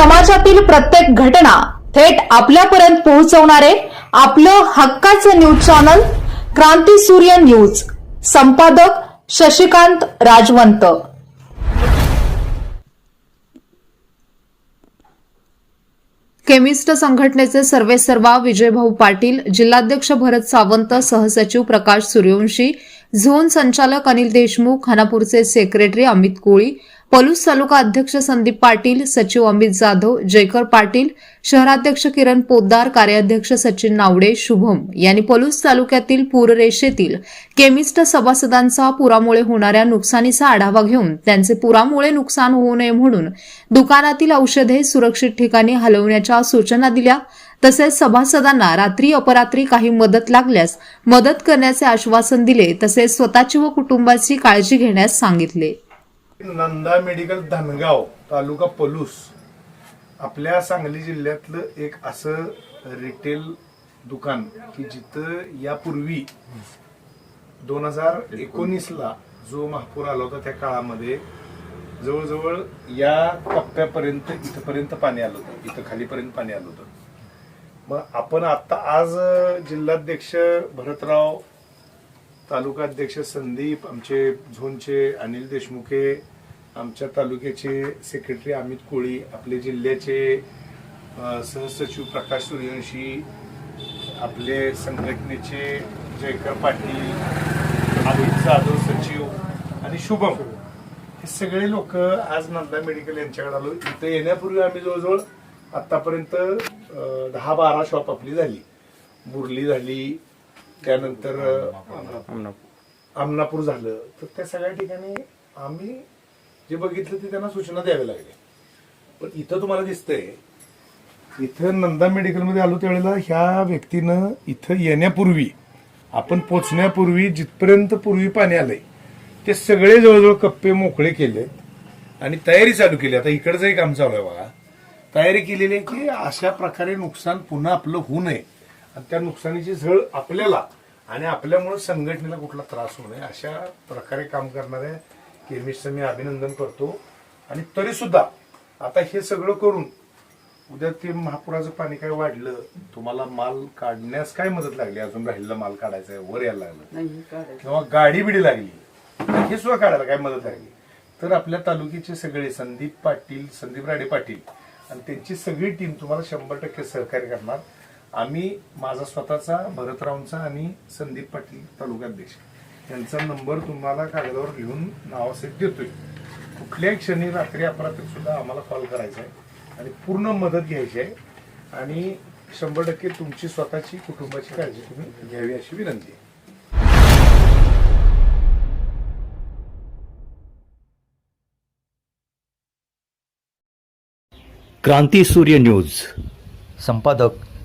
समाजातील प्रत्येक घटना थेट आपल्यापर्यंत पोहोचवणारे आपलं हक्काचं न्यूज चॅनल क्रांती सूर्य न्यूज. संपादक शशिकांत राजवंत. केमिस्ट संघटनेचे सर्वेसर्वा विजयभाऊ पाटील जिल्हाध्यक्ष भरत सावंत सहसचिव प्रकाश सूर्यवंशी झोन संचालक अनिल देशमुख खानापूरचे सेक्रेटरी अमित कोळी पलूस तालुका अध्यक्ष संदीप पाटील सचिव अमित जाधव जयकर पाटील शहराध्यक्ष किरण पोद्दार कार्याध्यक्ष सचिन नावडे शुभम यांनी पलूस तालुक्यातील पूररेषेतील केमिस्ट सभासदांचा पुरामुळे होणाऱ्या नुकसानीचा आढावा घेऊन त्यांचे पुरामुळे नुकसान होऊ नये म्हणून दुकानातील औषधे सुरक्षित ठिकाणी हलवण्याच्या सूचना दिल्या. तसेच सभासदांना रात्री अपरात्री काही मदत लागल्यास मदत करण्याचे आश्वासन दिले. तसेच स्वतःची व कुटुंबाची काळजी घेण्यास सांगितले. नंदा मेडिकल धनगाव तालुका पलूस. आपल्या सांगली जिल्ह्यातलं एक असं रिटेल दुकान की जिथं यापूर्वी दोन हजार एकोणीसला जो महापूर आला होता त्या काळामध्ये जवळजवळ या कप्प्यापर्यंत इथंपर्यंत पाणी आलं होतं. इथं खालीपर्यंत पाणी आलं होतं. मग आपण आता आज जिल्हाध्यक्ष भरतराव तालुका अध्यक्ष संदीप आमचे झोनचे अनिल देशमुखे आमच्या तालुक्याचे सेक्रेटरी अमित कोळी आपले जिल्ह्याचे सहसचिव प्रकाश सूर्यवंशी आपले संघटनेचे जयकर पाटील अमित जाधव सचिव आणि शुभम. हे सगळे लोक आज नंदा मेडिकल यांच्याकडे आलो. इथं येण्यापूर्वी आम्ही जवळजवळ आतापर्यंत दहा बारा शॉप आपली झाली. मुरली झाली त्यानंतर आमनापूर झालं. तर त्या सगळ्या ठिकाणी आम्ही जे बघितलं ते त्यांना सूचना द्याव्या लागल्या. पण इथं तुम्हाला दिसतंय इथं नंदा मेडिकलमध्ये आलो त्यावेळेला ह्या व्यक्तीनं इथं येण्यापूर्वी आपण पोचण्यापूर्वी जिथपर्यंत पूर्वी पाणी आलंय ते सगळे जवळजवळ कप्पे मोकळे केलेत आणि तयारी चालू केली. आता इकडचं एक काम चालू आहे बघा. तयारी केलेली आहे की अशा प्रकारे नुकसान पुन्हा आपलं होऊ नये. आणि त्या नुकसानीची झळ आपल्याला आणि आपल्यामुळे संघटनेला कुठला त्रास होऊ नये अशा प्रकारे काम करणाऱ्या केमिस्टचं मी अभिनंदन करतो. आणि तरी सुद्धा आता हे सगळं करून उद्या ते महापुराचं पाणी काय वाढलं तुम्हाला माल काढण्यास काय मदत लागली? अजून राहिलेला माल काढायचा आहे वर यायला लागलं. किंवा गाडी बिडी लागली हे सुद्धा काढायला काय मदत लागली? तर आपल्या तालुक्याचे सगळे संदीप पाटील संदीप राडे पाटील आणि त्यांची सगळी टीम तुम्हाला शंभर टक्के सहकार्य करणार. आम्ही माझा स्वतःचा भरतरावचा आणि संदीप पाटील तालुकाध्यक्ष यांचा नंबर तुम्हाला कागदावर लिहून नावासहित देतोय. कुठल्याही क्षणी रात्री अपरात्री सुद्धा आम्हाला कॉल करायचा आहे आणि पूर्ण मदत घ्यायची आहे. आणि शंभर टक्के तुमची स्वतःची कुटुंबाची काळजी तुम्ही घ्यावी अशी विनंती आहे. क्रांती सूर्य न्यूज. संपादक